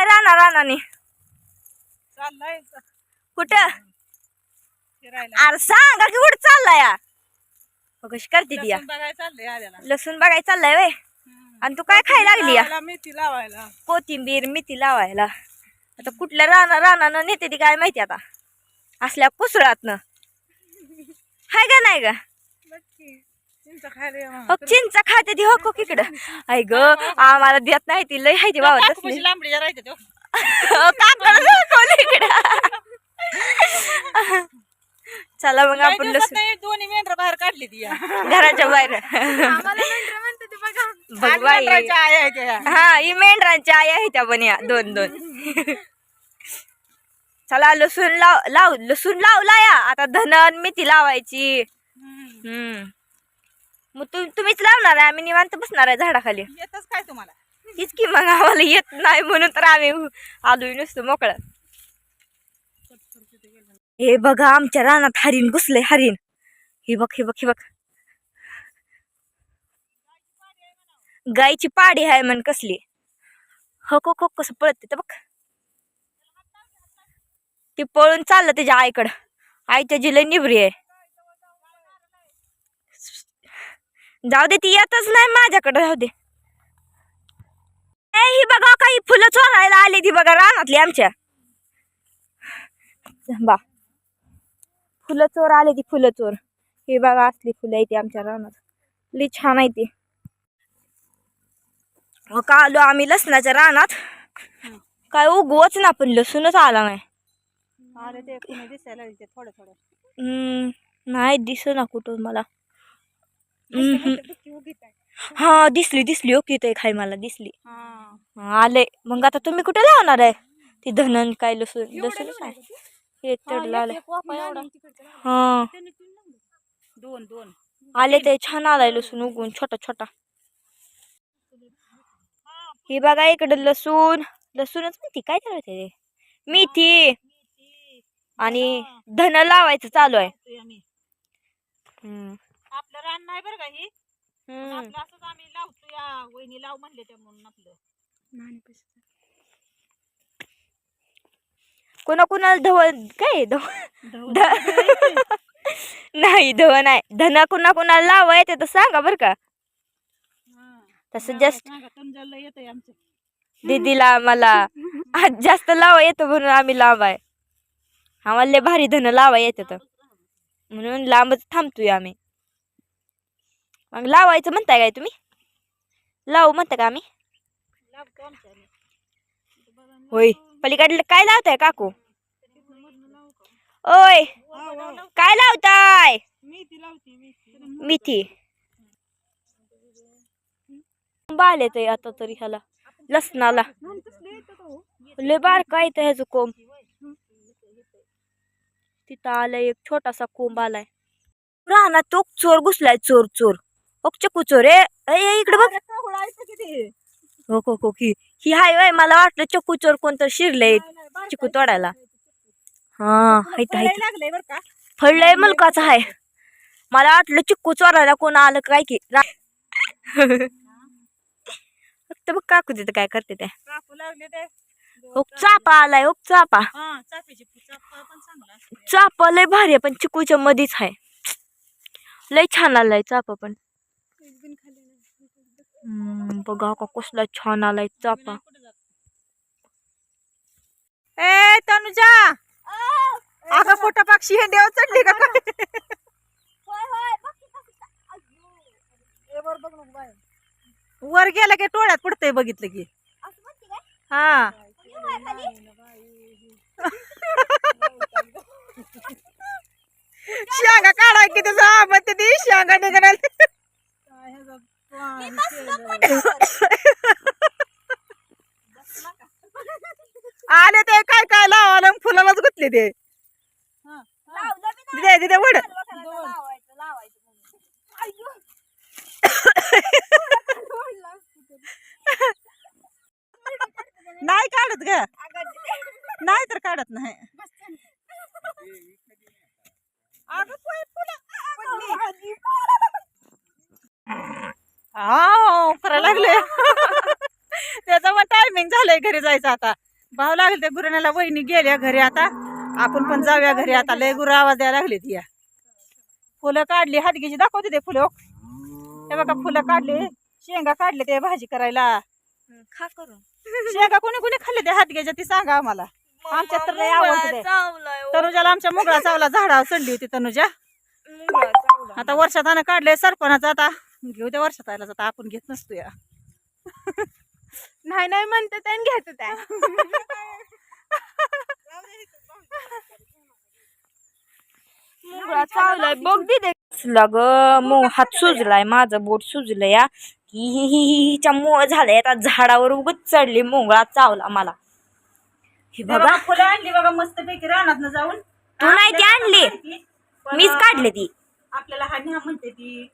चाललाय राणा राणाने चाललाय कुठं? फिरायला. अरे सांगा की कुठं चाललाय कशी करते ती या? लसूण बघायला चाललंय आल्याला. लसूण बघाय चाललाय वय. आणि तू काय खायला लागली या? लावायला, मेथी लावायला. कोथिंबीर मेथी लावायला. आता कुठल्या राणा रानानं नेते ती काय माहिती आता? असल्या कुसळातनं. हाय का नाही का. हो चिंच खाते ती हो को इकडं ऐ ग आम्हाला देत नाही ती लय हाय ती बाबा लांबडी राहते तो इकडं. चला मग आपण दोन्ही मेंढर बाहेर काढली ती या. घराच्या बाहेर. हा ही मेंढरांच्या आई आहे त्या पण या दोन दोन. चला लसूण लाव लाव लसूण लावला या. आता धनन मेथी लावायची. हम्म. मग तु तुम्हीच लावणार आहे आम्ही निवांत बसणार आहे झाडाखाली. येतच काय तुम्हाला? हीच की मग आम्हाला येत नाही म्हणून तर आम्ही आलोय नुसतं मोकळं. हे बघा आमच्या रानात हरिण घुसलंय हरिण. हे बघ हे बघ हे बघ. गायची पाडी आहे म्हण कसली. हक हक हक कसं पळत ते बघ. ती पळून चाललं त्याच्या आईकडं. आई त्याची लय निबरी आहे. जाऊ दे ती येतच नाही माझ्याकडे जाऊ दे. ही बघा काही फुलं चोरायला आली ती बघा रानातली आमच्या. बा. फुलं चोर आले ती फुलं चोर. हे बघा असली फुलं आहे ती आमच्या रानात. लई छान आहे ती. का आलो आम्ही लसणाच्या रानात. काय उगवच ना पण लसूनच आला नाही. अरे ते कुणी दिसायला थोडं थोडं हम्म, नाही दिस ना कुठं मला नुसते हम्म. नुसते बुक्की उगीत आहे. हा दिसली दिसली ओके ते खाय मला दिसली. आले. मग आता तुम्ही कुठे लावणार आहे? ती धनन काय लसूण लसूणच आहे? हे हा. हा. दोन दोन. आले ते छान आलाय लसूण उगवून छोटा छोटा. हे बघा इकडे लसूण. लसूणच माहिती काय करायचं ते मेथी. आणि धन लावायचं चालू आहे. आपलं रान नाही बरं का ही. पण हम्म. आपलं असंच आम्ही लावतो या वहिनी लाव म्हणले त्या म्हणून आपलं. कोणा कोणाला धवन काय नाही धव नाही. धन कुणा कुणाला लावाय ते तर सांगा बर का. तसं जास्त येतंय आमचं. दीदीला मला आज जास्त लावा येतं म्हणून आम्ही लावाय. आम्हाला लय भारी धन लावा येतं तर. म्हणून लांबच थांबतोय आम्ही. मग लावायचं म्हणताय काय तुम्ही? लावू म्हणता का आम्ही? होय. पलीकडलं काय लावताय काकू? ओय काय लावताय? मिथी. बाल येतंय आता तरी ह्याला लसणाला. लय बारका काय तर ह्याचं कोंब. तिथं आलाय एक छोटासा कोंब आलाय. राहणार तो चोर घुसलाय चोर चोर. ओक ए ए, ए, इकडे बघ. हो हो हो ही ही हाय वय मला वाटलं चक्कू चोर कोणतं शिरलंय चिकू तोडायला. हा हायत फळलंय मुलकाचं आहे मला वाटलं चिक्कू चोरायला कोण आलं काय की. रा- फक्त बघ काकू तिथं काय करते ते. हो चापा आलाय हो चापा चापा लय भारी आहे पण चिकूच्या मध्येच आहे लय छान आलाय चापा पण. बघा का कसला छान आलाय चापा. ए तनुजा! अगं पोटा पाक्षी हे देव चढली का वर गेला की टोळ्यात पडतंय बघितलं की. हा. शेंगा काढाय की त्याचा म्हणते ती शेंगा निघणार आले ते काय काय लावायला फुलालाच गुतले ते. दिदे दिदे वड. नाही काढत ग. नाही तर काढत नाही. अगं आव, करायला लागले. त्याचं मग टायमिंग झालंय घरी जायचं आता. भाव लागले त्या गुराण्याला वहिनी गेल्या घरी आता. आपण पण जाऊया घरी आता. लय गुरु आवाज द्यायला लागले ती या. फुलं काढली हातगीची दाखवते ते फुलं. हे बघा फुलं काढले. शेंगा काढले ते भाजी करायला. खा करून. शेंगा कोणी कोणी खाल्ले ते हातग्याच्या ती सांगा आम्हाला. आमच्यात तर लय आवडतं ते. तनुजाला आमच्या मुगळा चावला झाडावर चढली होती तनुजा. आता वर्षात काढले सरपणाचं आता. घेऊ त्या वर्षात आला आता आपण घेत नसतो या. नाही नाही म्हणतात आणि घेत त्या. मुंगळा चावलाय. बघ दिदे लग मग हात सुजलाय माझं बोट सुजलंय या ही ही ही ही हिच्या मुळ झालंय आता झाडावर उगच चढली मुंगळा चावला मला. हे बघा. फुलं आणली बघा मस्त पैकी रानात जाऊन. तू नाही ती आणली. मीच काढली ती. आपल्याला हा न्या म्हणते ती.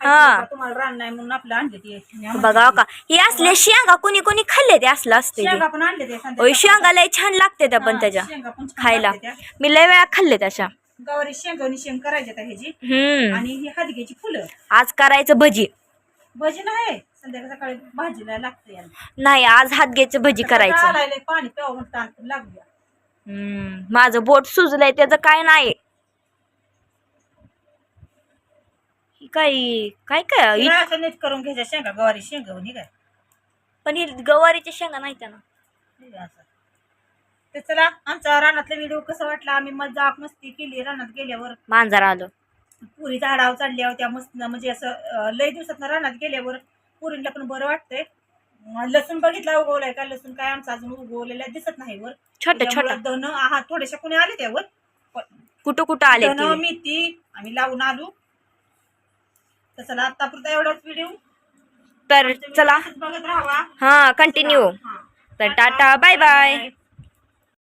हा. हा तुम्हाला रान नाही म्हणून आपलं आणले ती. न्या म्हणते बघा ती. का. हे असले शेंगा कोणी कोणी खाल्ले ते असलं असते. शेंगा पण आणले ते ओय संध्याकाळी. शेंगा लय छान लागते त्या पण त्याच्या. शेंगा पण छान खायला. लागते त्या. मी लय वेळा खाल्ले त्याच्या गवारी शेंगवणी शेंग करायची आता ह्याची. हम्म. आणि ही हादग्याची फुलं. आज करायचं भजी. भजी नाही. संध्याकाळी सकाळी भाजीला लागते याला. नाही आज हात घ्यायचं भजी करायचं. पाणी प्यावं हम्म. माझं बोट सुजलंय त्याचं काय नाही. ही काय काय? काय असं नीट करून घ्यायच्या शेंगा गवारी शेंगवणी काय पण ही गवारीच्या शेंगा नाही त्या ना. हे असं. तर चला आमचा रानातला व्हिडिओ कसा वाटला? आम्ही मजाक मस्ती केली रानात गेल्यावर. मांजर आलं. पुरी झाडावर चढल्या होत्या मस्त म्हणजे असं अं, लय दिवसात रानात गेल्यावर पुरीला पण बरं वाटतंय. अं, लसूण बघितला उगवलाय का? लसूण काय आमचा अजून उगवलेला दिसत नाही वर. छोट छोट. त्यामुळं धन आहात थोडेसे कोणी आले त्यावर. कुठं कुठं आले धन ते? मेथी आम्ही लावून आलो. तर चला आतापुरता एवढाच व्हिडिओ तर चला. बघत राहावा. हा कंटिन्यू. तर टाटा बाय बाय